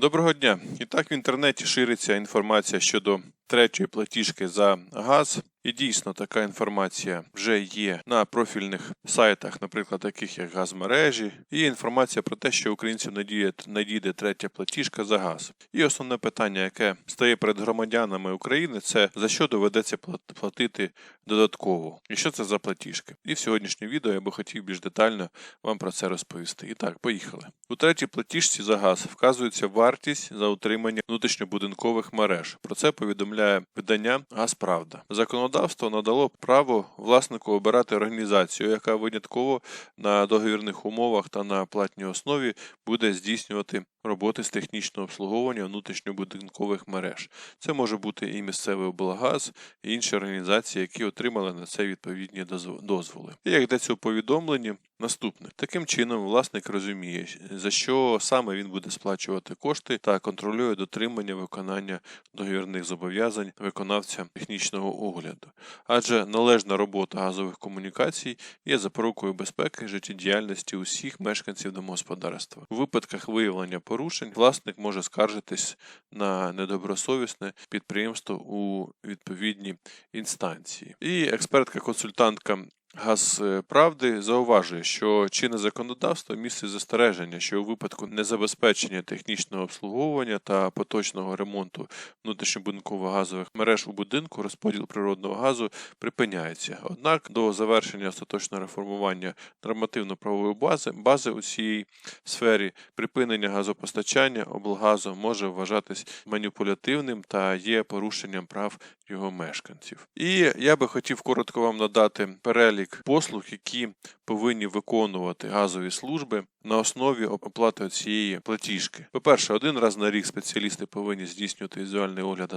Доброго дня. І так в інтернеті шириться інформація щодо третьої платіжки за газ. І дійсно така інформація вже є на профільних сайтах, наприклад, таких як газмережі. Є інформація про те, що українцям надіє, надійде третя платіжка за газ. І основне питання, яке стає перед громадянами України, це за що доведеться платити додатково, і що це за платіжки. І в сьогоднішньому відео я би хотів більш детально вам про це розповісти. І так, поїхали. У третій платіжці за газ вказується вартість за утримання внутрішньобудинкових мереж. Про це повідомляє видання Газправда. Законодавство надало право власнику обирати організацію, яка винятково на договірних умовах та на платній основі буде здійснювати роботи з технічного обслуговування внутрішньобудинкових мереж. Це може бути і місцевий облагаз, і інші організації, які отримали на це відповідні дозв- дозволи. І як йдеться у повідомленні, наступне таким чином власник розуміє, за що саме він буде сплачувати кошти та контролює дотримання виконання договірних зобов'язань виконавця технічного огляду. Адже належна робота газових комунікацій є запорукою безпеки життєдіяльності усіх мешканців домогосподарства. У випадках виявлення порушень власник може скаржитись на недобросовісне підприємство у відповідній інстанції. І експертка-консультантка Газправди зауважує, що чинне законодавство містить застереження, що у випадку незабезпечення технічного обслуговування та поточного ремонту внутрішньобудинкових газових мереж у будинку розподіл природного газу припиняється. Однак до завершення остаточного реформування нормативно-правової бази, бази у цій сфері припинення газопостачання облгазу може вважатись маніпулятивним та є порушенням прав його мешканців. І я би хотів коротко вам надати перелік послуг, які повинні виконувати газові служби на основі оплати цієї платіжки. По-перше, один раз на рік спеціалісти повинні здійснювати візуальний огляд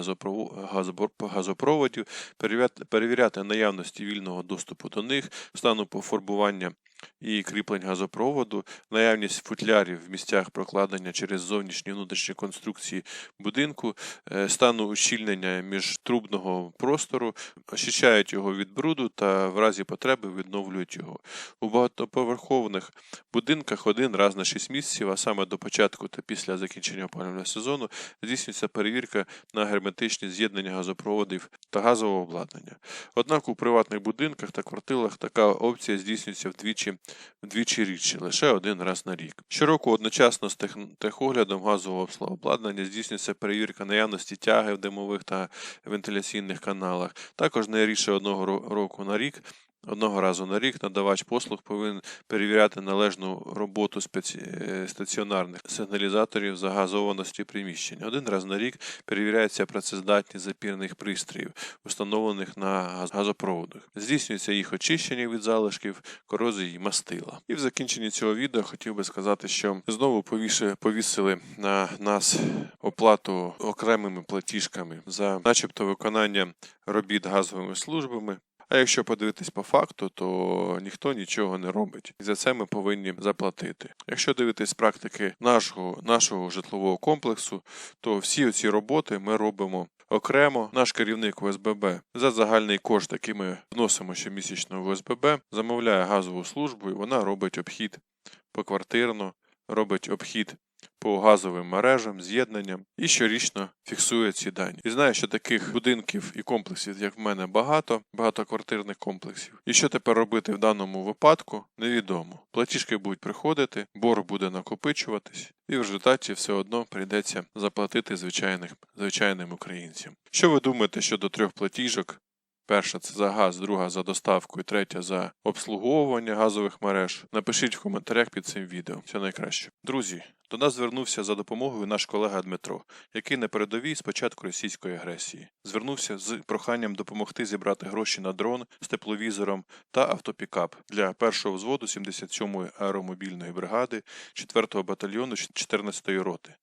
газопроводів, перевіряти наявності вільного доступу до них, стану пофарбування і кріплень газопроводу, наявність футлярів в місцях прокладення через зовнішні внутрішні конструкції будинку, е, стану ущільнення міжтрубного простору, очищають його від бруду та в разі потреби відновлюють його. У багатоповерхових будинках один раз на 6 місяців, а саме до початку та після закінчення опалювального сезону, здійснюється перевірка на герметичність з'єднання газопроводів та газового обладнання. Однак у приватних будинках та квартирах така опція здійснюється вдвічі, вдвічі річчя, лише один раз на рік. Щороку одночасно з тех, техоглядом газового обладнання здійснюється перевірка наявності тяги в димових та вентиляційних каналах. Також не рідше одного року на рік. Одного разу на рік надавач послуг повинен перевіряти належну роботу е, стаціонарних сигналізаторів загазованості приміщення. Один раз на рік перевіряється працездатність запірних пристроїв, встановлених на газ- газопроводах. Здійснюється їх очищення від залишків, корозії і мастила. І в закінченні цього відео хотів би сказати, що знову повіше повісили на нас оплату окремими платіжками за, начебто, виконання робіт газовими службами. А якщо подивитись по факту, то ніхто нічого не робить. І за це ми повинні заплатити. Якщо дивитись практики нашого, нашого житлового комплексу, то всі ці роботи ми робимо окремо. Наш керівник ОСББ за загальний кошт, який ми вносимо щомісячно в ОСББ, замовляє газову службу, і вона робить обхід поквартирно, робить обхід по газовим мережам, з'єднанням і щорічно фіксує ці дані. І знаю, що таких будинків і комплексів, як в мене, багато, багатоквартирних комплексів. І що тепер робити в даному випадку, невідомо. Платіжки будуть приходити, борг буде накопичуватись, і в результаті все одно прийдеться заплатити звичайних, звичайним українцям. Що ви думаєте щодо трьох платіжок? Перша це за газ, друга за доставку і третя за обслуговування газових мереж. Напишіть в коментарях під цим відео. Все найкраще. Друзі, до нас звернувся за допомогою наш колега Дмитро, який на передовій з початку російської агресії. Звернувся з проханням допомогти зібрати гроші на дрон з тепловізором та автопікап для першого взводу 77-ї аеромобільної бригади 4-го батальйону 14-ї роти.